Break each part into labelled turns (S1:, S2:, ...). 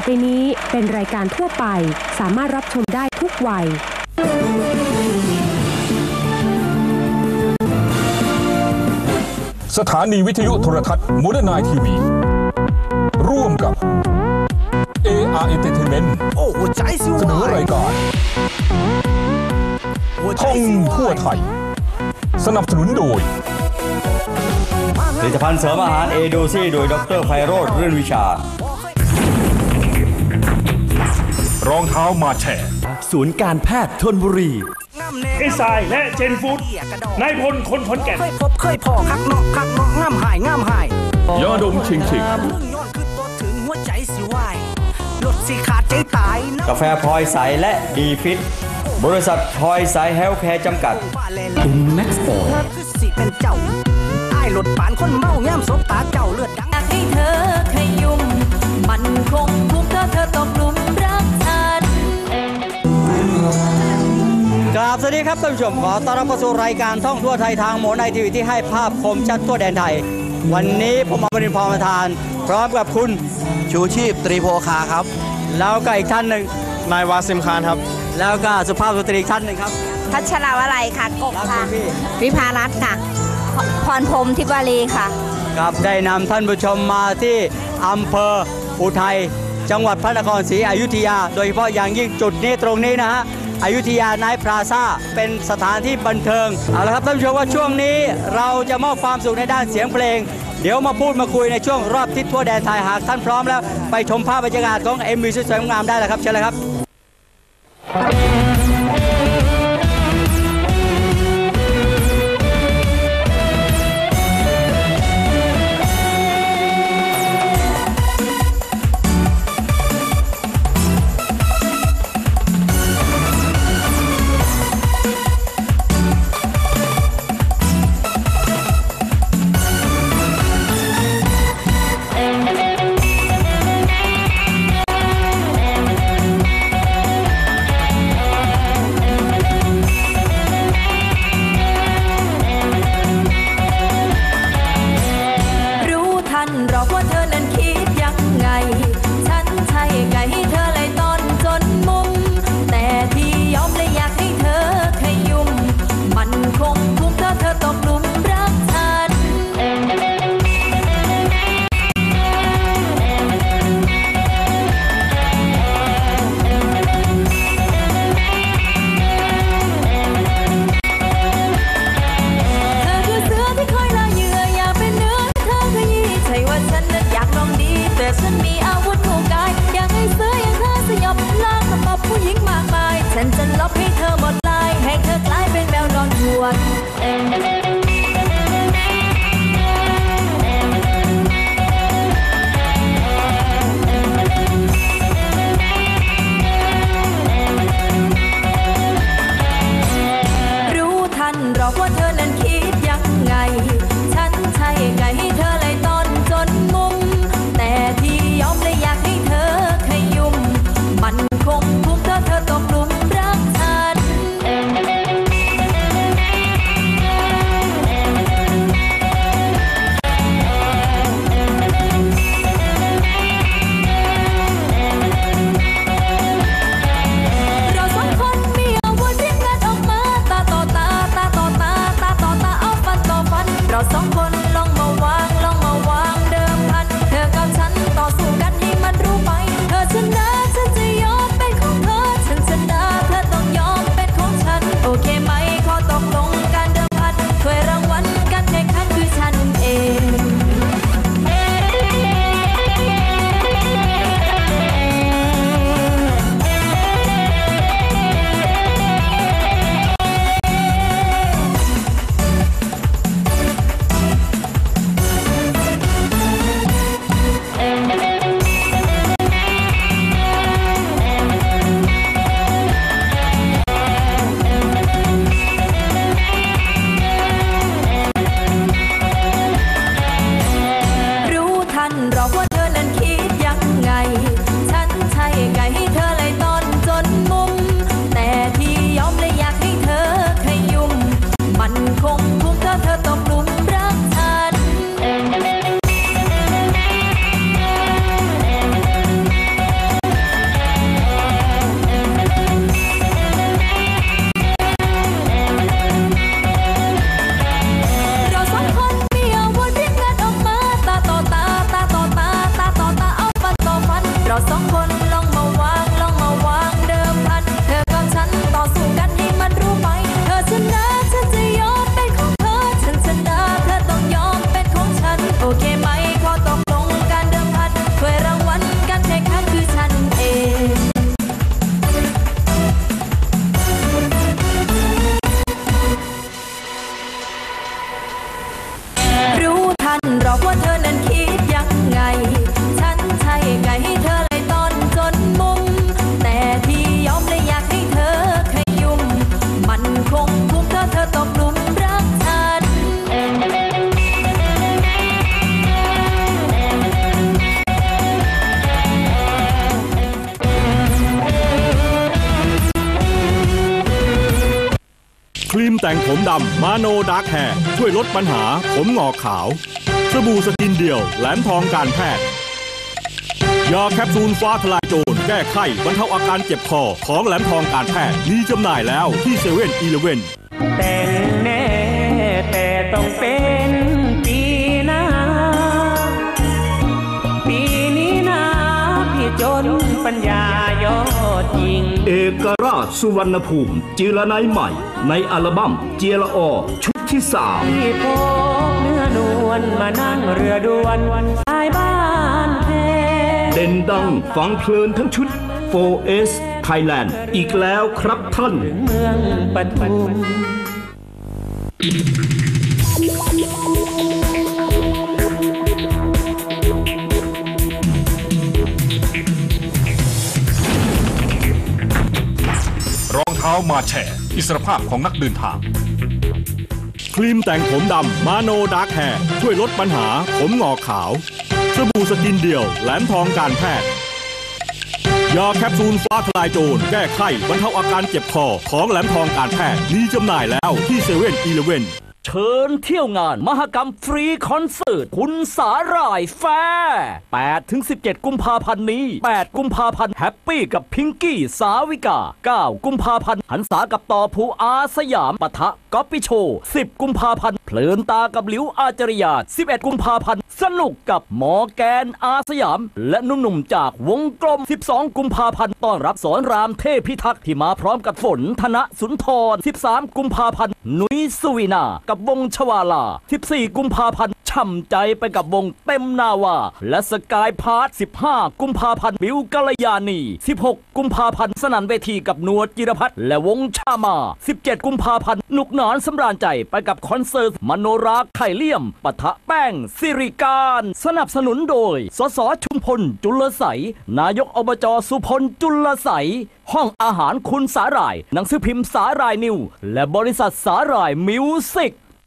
S1: อไปนี้เป็นรายการทั่วไป สามารถรับชมได้ทุกวัย
S2: สถานีวิทยุโทรทัศน์โมเดิร์นไนทีวี ร่วมกับ AR Entertainment
S3: โอ้หัวใจสิ
S2: เสนอ
S3: วาย
S2: รายการ
S3: หัวใจ
S2: ท่อง
S3: สิวา
S2: ทั่วยไทย สนับสนุนโดย
S4: ผลิตภัณฑ์เสริมอาหารเอโดซี่โดยดรไพโรธรื่นวิชา
S2: รองเท้ามาแชร์
S5: ศูนย์การแพทย์ทนบุรี
S6: ไอ้ทรายและเจนฟูดนายพลคนขอนแก่น
S3: เคยพบเคยพอคักเนาะคักเนาะง่ามหายง่ามหาย
S2: ยาดมชิงชิง
S3: มึงย้อนคือตัวถึงหัวใจสิวายรถสิขาดใจตายนะ
S4: กาแฟพลอยใสและดีฟิต บริษัทพลอยใสเฮลท์แคร์จำกัด
S3: ว่าแลนด์
S5: Next Boy
S3: คือสิเป็นเจ้าอ้ายรถปานคนเมาย่ามสบตาเจ้าเลือดดัง
S7: อยากให้เธอขยุ่มมันคงทุกข์ถ้าเธอตกหลุมรักฉัน
S4: กราบสวัสดีครับท่านผู้ชมขอต้อนรับเข้าสู่รายการท่องทั่วไทยทางโมนไอทีวีที่ให้ภาพคมชัดทั่วแดนไทย วันนี้ผมอมรินทร์พรหมทาน พร้อมกับคุณ
S8: ชูชีพตรีโพคาครับ
S4: แล้วก็อีกท่านหนึ่ง
S8: นายวาซิมคานครับ
S4: แล้วก็สุภาพสตรีอีกท่านหนึ่งครับ
S9: พัชรวลัยค่ะกบ
S4: แล้ว
S9: ค่ะ
S4: คุณพี่
S9: วิภารัตน์ค่ะ พรพรหมทิพวารีค่ะ
S4: ครับได้นำท่านผู้ชมมาที่อำเภออุทัย จังหวัดพระนครศรีอยุธยา โดยเฉพาะอย่างยิ่งจุดนี้ตรงนี้นะฮะอยุธยาไนท์พลาซาเป็นสถานที่บันเทิงเอาละครับท่านผู้ชมว่าช่วงนี้เราจะมอบความสุขในด้านเสียงเพลง เดี๋ยวมาพูดมาคุยในช่วงรอบทิศทั่วแดนไทยหากท่านพร้อมแล้ว ไปชมภาพบรรยากาศของเอ็มวีสวยงามได้แล้วครับเชิญเลยครับ
S7: แต่งผมดำ
S10: มาโนดาร์แฮร์ช่วยลดปัญหาผมงอกขาว สบู่สกินเดียวแหลมทองการแพทย์ ยาแคปซูลฟ้าทลายโจรแก้ไข้บรรเทาอาการเจ็บคอของแหลมทองการแพทย์มีจำหน่ายแล้วที่เซเว่นอีเลเว่น
S11: แเอ
S12: กราชสุวรรณภูมิ จิรนัยใหม่ ในอัลบั้มเจียละออชุดที่สาม
S11: ที่พบเนื้อนวลมานั่งเรือด่วนสายบ้านแพ
S12: เด่นดังฟังเพลินทั้งชุด 4S Thailand อีกแล้วครับท่าน
S11: เมืองปทุม
S2: ท้ามาแชร์ อิสรภาพของนักเดินทาง
S10: ครีมแต่งผมดำมาโนดาร์คแฮร์ช่วยลดปัญหาผมงอกขาว สบู่สกินเดียวแหลมทองการแพทย์ยาแคปซูลฟ้าทลายโจรแก้ไข้บรรเทาอาการเจ็บคอของแหลมทองการแพทย์มีจำหน่ายแล้วที่เซเว่นอีเลเว่น
S13: เชิญเที่ยวงานมหกรรมฟรีคอนเสิร์ต คุณสาหร่ายแฟร์8ถึง 17 กุมภาพันธ์นี้ 8 กุมภาพันธ์แฮปปี้กับพิงกี้สาวิกา 9 กุมภาพันธ์หันษากับต่อภูอาสยามปะทะก๊อปปี้โชว์ 10 กุมภาพันธ์เพลินตากับหลิวอาจริยา 11 กุมภาพันธ์ สนุกกับหมอแกนอาสยาม และหนุ่มๆจากวงกลม 12 กุมภาพันธ์ต้อนรับสอนรามเทพิทักษ์ที่มาพร้อมกับฝนธนสุนทร 13 กุมภาพันธ์นุ้ยสุวินา กับวงชวาลา 14 กุมภาพันธ์ช่ำใจไปกับวงเต็มนาวา และสกายพาร์ท 15 กุมภาพันธ์บิวกัลยานี16 กุมภาพันธ์สนันเวทีกับนวดจิรพัฒน์และวงชามา 17 กุมภาพันธ์หนุกหนานสำราญใจไปกับคอนเสิร์ตมโนราไข่เลี่ยมปะทะแป้งสิริการ สนับสนุนโดย สสชุมพล จุลใสยนายกอบจสุพลจุลใสยห้องอาหารคุณสาหร่าย หนังสือพิมพ์สาหร่ายนิว และบริษัทสาหร่ายมิวสิก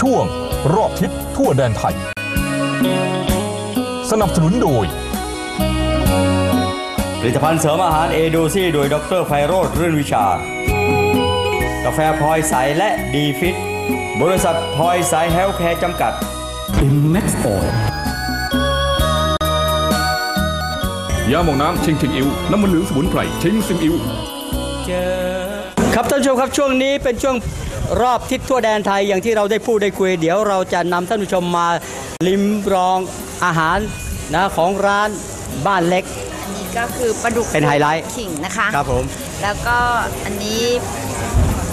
S2: ช่วงรอบทิศทั่วแดนไทย สนับสนุนโดย
S7: ผลิตภัณฑ์เสริมอาหารเอโดซี่โดยดรไพโรธรื่นวิชา กาแฟพลอยใสและดีฟิต บริษัทพลอยใสเฮลท์แคร์จำกัด
S13: Inmax Oil
S2: ยาหมองน้ำเชงเชงอิวน้ำมันเหลืองสมุนไพรเชงซิมอิว
S7: ครับท่านผู้ชมครับช่วงนี้เป็นช่วงรอบทิศทั่วแดนไทยอย่างที่เราได้พูดได้คุย เดี๋ยวเราจะนำท่านผู้ชมมาลิมรองอาหารนะของร้านบ้านเล็ก
S9: อันนี้ก็คือปลาดุก
S7: เป็นไฮไลท์
S9: ขิงนะคะ
S7: ครับผม
S9: แล้วก็อันนี้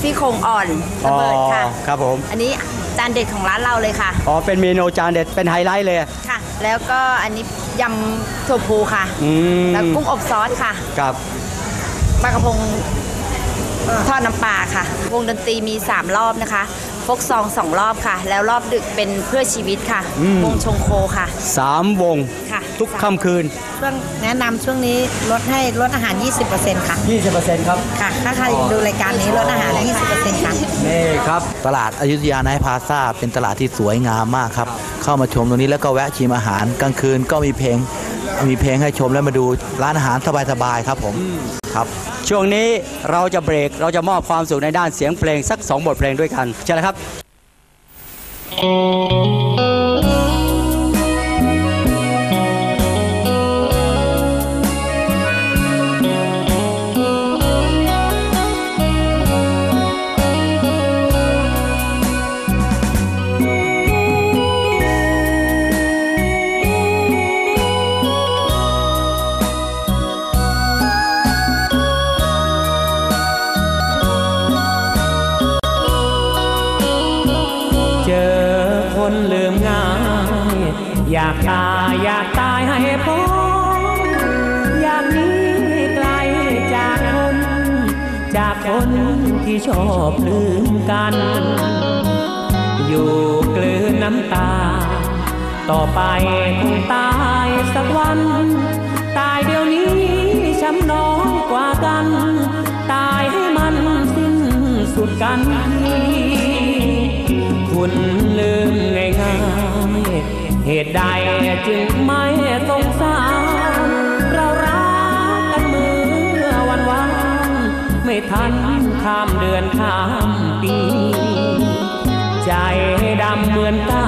S9: ซี่โครงอ่อนระเบิดค่ะ
S7: อ๋อครับผม
S9: อันนี้จานเด็ดของร้านเราเลยค่ะ
S7: อ๋อเป็นเมนูจานเด็ดเป็นไฮไลท์เลย
S9: ค่ะ แล้วก็อันนี้ยำถั่วพูค่ะ
S7: อืม
S9: แล้วกุ้งอบซอสค่ะ
S7: ครับ
S9: ปลากระพง ทอดน้ำปลาค่ะ วงดนตรีมี 3 รอบนะคะ ฟกซองสองรอบค่ะ แล้วรอบดึกเป็นเพื่อชีวิตค่ะวงชงโคค่ะ
S7: สามวง
S9: ค่ะ
S7: ทุกค่ำคืน
S14: ช่วงแนะนำช่วงนี้ลดให้ลดอาหาร 20%ค่ะ
S7: 20%ครับ
S14: ค่ะ ถ้าใครดูรายการนี้ลดอาหาร 20%ค่ะ
S7: นี่ครับ
S8: ตลาดอยุธยาไนท์พลาซ่าเป็นตลาดที่สวยงามมากครับ เข้ามาชมตรงนี้แล้วก็แวะชิมอาหารกลางคืนก็มีเพลง มีเพลงให้ชมแล้วมาดูร้านอาหารสบายๆครับผม ครับ
S7: ช่วงนี้เราจะเบรกเราจะมอบความสุขในด้านเสียงเพลงสัก 2 บทเพลงด้วยกันใช่ไหมครับ
S11: จากคนที่ชอบลืมกัน อยู่กลืนน้ำตา ต่อไปคงตายสักวัน ตายเดี๋ยวนี้ช้ำน้องกว่ากัน ตายให้มันสิ้นสุดกันทีคุณลืมง่ายๆเหตุใดจึงไม่สงสาร ทันข้ามเดือนข้ามปี ใจดำเหมือนตา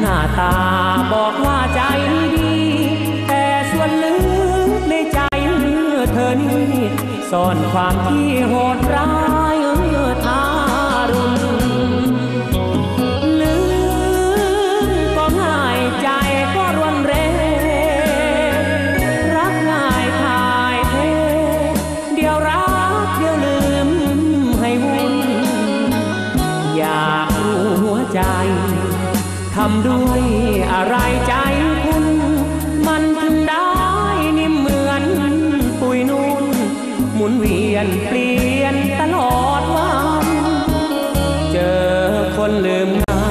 S11: หน้าตาบอกว่าใจดี แต่ส่วนลึกในใจเธอนี่ซ่อนความที่โหดร้ายำด้วยอะไรใจคุณ มันถึงได้นิ่มเหมือนปุยนุ่นหมุนเวียนเปลี่ยนตลอดวันเจอคนลืมง่า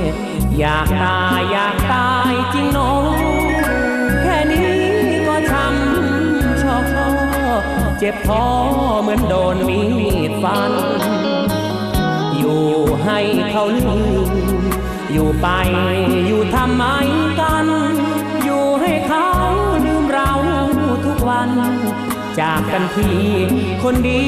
S11: ยอยากตายอยากตายจริงน้องแค่นี้ก็ช้ำชอกเจ็บพอเหมือนโดนมีดฟัน อยู่ให้เขาลืม อยู่ไปอยู่ทำไมกัน อยู่ให้เขาลืมเราทุกวัน จากกันที่คนดี